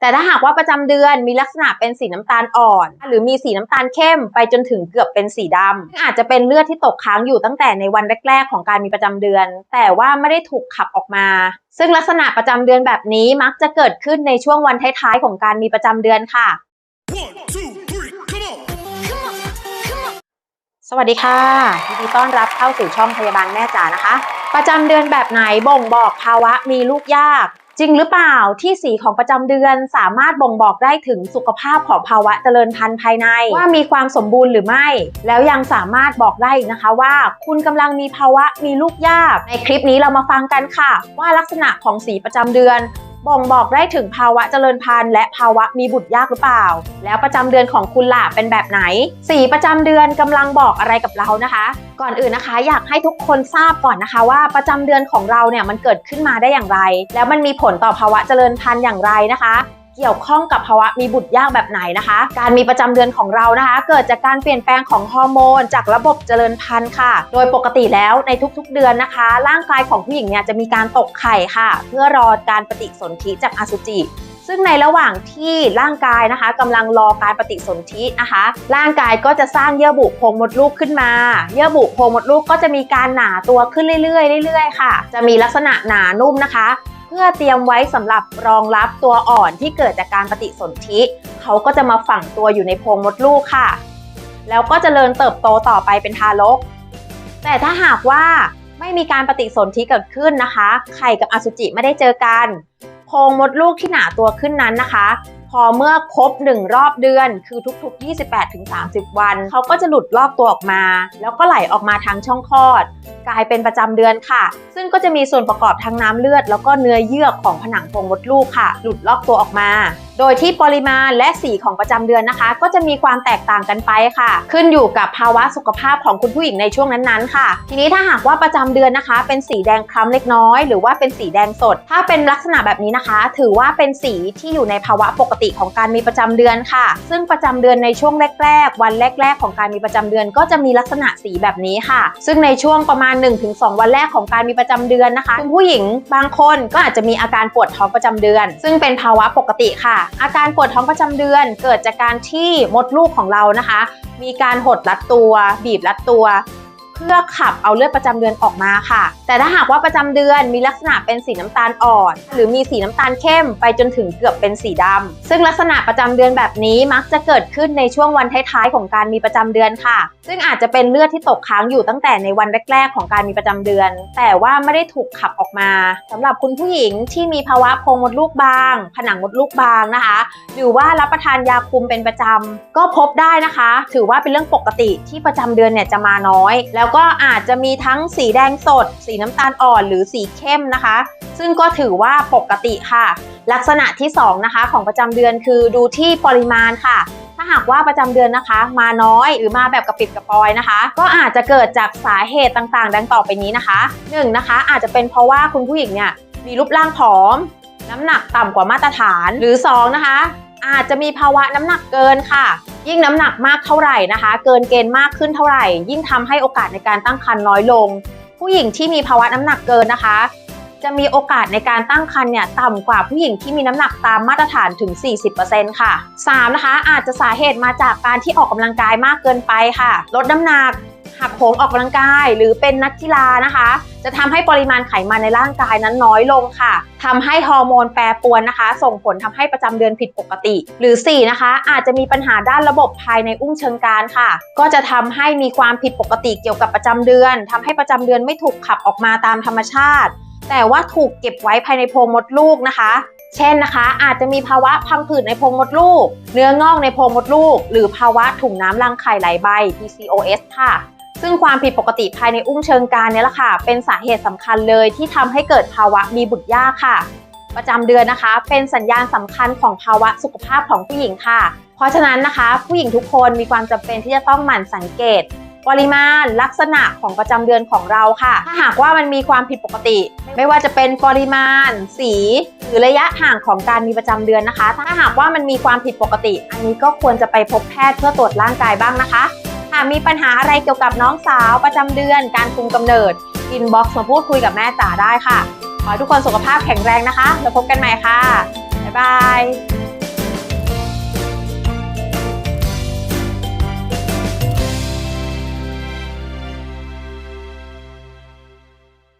แต่ถ้าหากว่าประจำเดือนมีลักษณะเป็นสีน้ำตาลอ่อน หรือมีสีน้ำตาลเข้มไปจนถึงเกือบเป็นสีดำซึ่งอาจจะเป็นเลือดที่ตกค้างอยู่ตั้งแต่ในวันแรก ๆ ของการมีประจำเดือน แต่ว่าไม่ได้ถูกขับออกมา ซึ่งลักษณะประจำเดือนแบบนี้มักจะเกิดขึ้นในช่วงวันท้ายๆของการมีประจำเดือนค่ะ One, two, three, come on! สวัสดีค่ะยินดีต้อนรับเข้าสู่ช่องพยาบาลแม่จ๋านะคะ ประจำเดือนแบบไหนบ่งบอกภาวะมีลูกยาก จริงหรือเปล่าที่สีของประจำเดือนสามารถบ่งบอกได้ถึงสุขภาพของภาวะเจริญพันธุ์ภายใน ว่ามีความสมบูรณ์หรือไม่ แล้วยังสามารถบอกได้นะคะว่า คุณกำลังมีภาวะมีลูกยากในคลิปนี้เรามาฟังกันค่ะ ว่าลักษณะของสีประจำเดือน บ่งบอกได้ถึงภาวะเจริญพันธุ์และภาวะมีบุตรยากหรือเปล่า แล้วประจำเดือนของคุณล่ะเป็นแบบไหน สีประจำเดือนกำลังบอกอะไรกับเรานะคะ ก่อนอื่นนะคะ อยากให้ทุกคนทราบก่อนนะคะ ว่าประจำเดือนของเราเนี่ยมันเกิดขึ้นมาได้อย่างไร แล้วมันมีผลต่อภาวะเจริญพันธุ์อย่างไรนะคะ เกี่ยวข้องกับภาวะมีบุตรยากแบบไหนนะคะ การมีประจำเดือนของเรานะคะ เกิดจากการเปลี่ยนแปลงของฮอร์โมน จากระบบเจริญพันธุ์ค่ะ โดยปกติแล้วในทุกๆเดือนนะคะ ร่างกายของผู้หญิงเนี่ยจะมีการตกไข่ค่ะ เพื่อรอการปฏิสนธิจากอสุจิซึ่งในระหว่างที่ร่างกายนะคะกำลังรอการปฏิสนธินะคะ ร่างกายก็จะสร้างเยื่อบุโพรงมดลูกขึ้นมา เยื่อบุโพรงมดลูกก็จะมีการหนาตัวขึ้นเรื่อยๆเรื่อยๆค่ะ จะมีลักษณะหนานุ่มนะคะ เพื่อเตรียมไว้สำหรับรองรับตัวอ่อนที่เกิดจากการปฏิสนธิ เขาก็จะมาฝังตัวอยู่ในโพรงมดลูกค่ะ แล้วก็จเจริญเติบโตต่อไปเป็นทารก แต่ถ้าหากว่าไม่มีการปฏิสนธิเกิดขึ้นนะคะ ไข่กับอสุจิไม่ได้เจอกัน โพรงมดลูกที่หนาตัวขึ้นนั้นนะคะ พอเมื่อครบ 1 รอบเดือน คือทุกๆ 28-30 วัน เขาก็จะหลุดลอกตัวออกมา แล้วก็ไหลออกมาทางช่องคลอด กลายเป็นประจำเดือนค่ะ ซึ่งก็จะมีส่วนประกอบทั้งน้ำเลือด แล้วก็เนื้อเยื่อของผนังโพรงมดลูกค่ะ หลุดลอกตัวออกมา โดยที่ปริมาณและสีของประจำเดือนนะคะ ก็จะมีความแตกต่างกันไปค่ะ ขึ้นอยู่กับภาวะสุขภาพของคุณผู้หญิงในช่วงนั้นๆค่ะ ทีนี้ถ้าหากว่าประจำเดือนนะคะ เป็นสีแดงคล้ำเล็กน้อย หรือว่าเป็นสีแดงสด ถ้าเป็นลักษณะแบบนี้นะคะ ถือว่าเป็นสีที่อยู่ในภาวะปกติของการมีประจำเดือนค่ะ ซึ่งประจำเดือนในช่วงแรก ๆ วันแรก ๆ ของการมีประจำเดือน ก็จะมีลักษณะสีแบบนี้ค่ะ ซึ่งในช่วงประมาณ 1-2 วันแรกของการมีประจำเดือนนะคะคุณผู้หญิงบางคนก็อาจจะมีอาการปวดท้องประจำเดือน ซึ่งเป็นภาวะปกติค่ะอาการปวดท้องประจำเดือนเกิดจากการที่มดลูกของเรานะคะ มีการหดรัดตัว บีบรัดตัว เพื่อขับเอาเลือดประจำเดือนออกมาค่ะ แต่ถ้าหากว่าประจำเดือนมีลักษณะเป็นสีน้ำตาลอ่อน หรือมีสีน้ำตาลเข้มไปจนถึงเกือบเป็นสีดำซึ่งลักษณะประจำเดือนแบบนี้มักจะเกิดขึ้นในช่วงวันท้ายๆของการมีประจำเดือนค่ะ ซึ่งอาจจะเป็นเลือดที่ตกค้างอยู่ตั้งแต่ในวันแรกๆ ของการมีประจำเดือน แต่ว่าไม่ได้ถูกขับออกมาสำหรับคุณผู้หญิงที่มีภาวะโพรงมดลูกบาง ผนังมดลูกบางนะคะหรือว่ารับประทานยาคุมเป็นประจำก็พบได้นะคะ ถือว่าเป็นเรื่องปกติที่ประจำเดือนเนี่ยจะมาน้อยแล้วก็อาจจะมีทั้งสีแดงสด สีน้ำตาลอ่อนหรือสีเข้มนะคะ ซึ่งก็ถือว่าปกติค่ะ ลักษณะที่สองนะคะของประจำเดือนคือดูที่ปริมาณค่ะ ถ้าหากว่าประจำเดือนนะคะ มาน้อยหรือมาแบบกระปิดกระปอยนะคะ ก็อาจจะเกิดจากสาเหตุต่างๆ ดังต่อไปนี้นะคะหนึ่งนะคะ อาจจะเป็นเพราะว่าคุณผู้หญิงเนี่ยมีรูปร่างผอม น้ำหนักต่ำกว่ามาตรฐานหรือสองนะคะอาจจะมีภาวะน้ำหนักเกินค่ะ ยิ่งน้ำหนักมากเท่าไหร่นะคะ เกินเกณฑ์มากขึ้นเท่าไหร่ ยิ่งทำให้โอกาสในการตั้งครรภ์น้อยลง ผู้หญิงที่มีภาวะน้ำหนักเกินนะคะ จะมีโอกาสในการตั้งครรภ์เนี่ยต่ำกว่าผู้หญิงที่มีน้ำหนักตามมาตรฐานถึง 40%ค่ะ 3 นะคะอาจจะสาเหตุมาจากการที่ออกกำลังกายมากเกินไปค่ะ ลดน้ำหนัก หักโหมออกกำลังกายหรือเป็นนักกีฬานะคะ จะทำให้ปริมาณไขมันในร่างกายนั้นน้อยลงค่ะทำให้ฮอร์โมนแปรปรวนนะคะ ส่งผลทำให้ประจำเดือนผิดปกติ หรือ 4 นะคะ อาจจะมีปัญหาด้านระบบภายในอุ้งเชิงกรานค่ะ ก็จะทำให้มีความผิดปกติเกี่ยวกับประจำเดือนทำให้ประจำเดือนไม่ถูกขับออกมาตามธรรมชาติ แต่ว่าถูกเก็บไว้ภายในโพรงมดลูกนะคะเช่นนะคะ อาจจะมีภาวะพังผืดในโพรงมดลูก เนื้องอกในโพรงมดลูก หรือภาวะถุงน้ำรังไข่ไหลใบ PCOS ค่ะ ซึ่งความผิดปกติภายในอุ้งเชิงกรานเนี่ยแหละค่ะ เป็นสาเหตุสำคัญเลยที่ทำให้เกิดภาวะมีบุตรยากค่ะ ประจำเดือนนะคะ เป็นสัญญาณสำคัญของภาวะสุขภาพของผู้หญิงค่ะ เพราะฉะนั้นนะคะ ผู้หญิงทุกคนมีความจำเป็นที่จะต้องหมั่นสังเกต ปริมาณลักษณะของประจำเดือนของเราค่ะ ถ้าหากว่ามันมีความผิดปกติ ไม่ว่าจะเป็นปริมาณ สี หรือระยะห่างของการมีประจำเดือนนะคะ ถ้าหากว่ามันมีความผิดปกติ อันนี้ก็ควรจะไปพบแพทย์เพื่อตรวจร่างกายบ้างนะคะ หากมีปัญหาอะไรเกี่ยวกับน้องสาวประจำเดือน การคุมกำเนิดอินบ็อกซ์มาพูดคุยกับแม่จ๋าได้ค่ะ ขอให้ทุกคนสุขภาพแข็งแรงนะคะ แล้วพบกันใหม่ค่ะ บ๊ายบาย